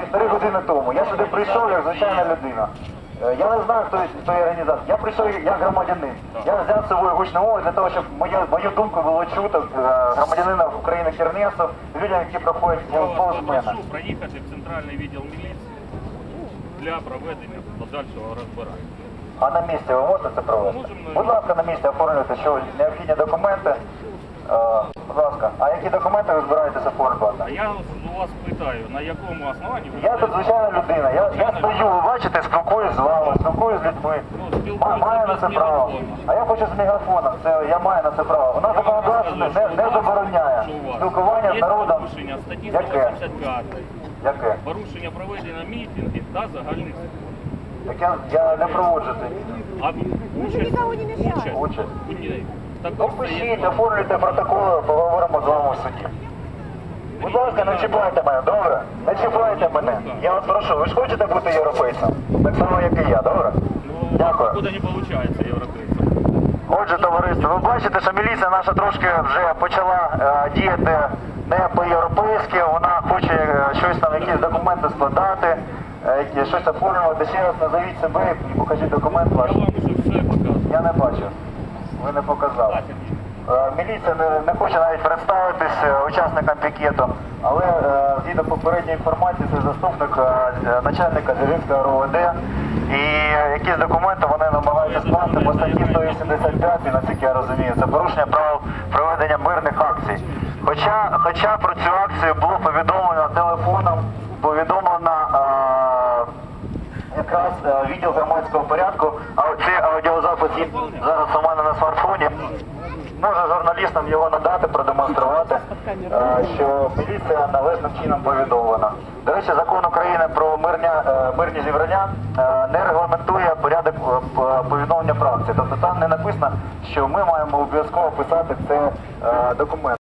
Півтори години тому. Я сюди прийшов як звичайна людина. Е, Я не знаю, хто, є організатор. Я прийшов як громадянин. Я взяв з собою гучну мову для того, щоб мою, мою думку було чуто е, громадянина України Кернесу, людям, які проходять повз мене. Прошу проїхати в центральний відділ міліції для проведення подальшого розбирання. А на місці ви можете це провести? Можемо. Будь ласка, на місці оформлюйте, що необхідні документи. Е, Будь ласка, а які документи ви збираєтеся оформлювати? У вас питаю, на якому основанні ви Я тут звичайна людина. Я, я стою, ви бачите, спілкуюсь з вами, спілкуюсь з людьми. Ну, спілкуюсь Маю на це право. А я хочу з мегафоном. Це я маю на це право. Вона законодавство не, не забороняє спілкування з народом. порушення статті Яке? 185, Яке? порушення проведення мітингів та загальних Так я, я не проводжу це. а участь, никого не участь Участь. Ну пишіть, оформлюйте протоколи, поговоримо з вами в суді. Будь ласка, не чіпайте мене, добре? Не чіпайте мене. Я вас прошу, ви ж хочете бути європейцем? Так само, як і я, добре? Дякую. куди не виходить європейцям. Отже, товариство, ви бачите, що міліція наша трошки вже почала е, діяти не по-європейськи, вона хоче е, щось там, якісь документи складати, е, щось оформлювати. Ще раз назовіть себе і покажіть документ Я ваш. вам вже все показав. Я не бачу. Ви не показали. Е, Міліція не, не хоче навіть представитись е, учасникам пікету, але е, згідно попередньої інформації, це заступник начальника Зіринського РОВД. І якісь документи вони намагаються скласти по статті 185, наскільки я розумію, це порушення правил проведення мирних акцій. Хоча, хоча про цю акцію було повідомлено телефоном, повідомлено якраз відділ громадського порядку, а цей аудіозапис зараз у мене на смартфоні. Може журналістам його надати, продемонструвати, е, що міліція належним чином повідомлена. До речі, закон України про мирня, е, мирні зібрання е, не регламентує порядок повідомлення праці. Тобто там не написано, що ми маємо обов'язково писати це документ.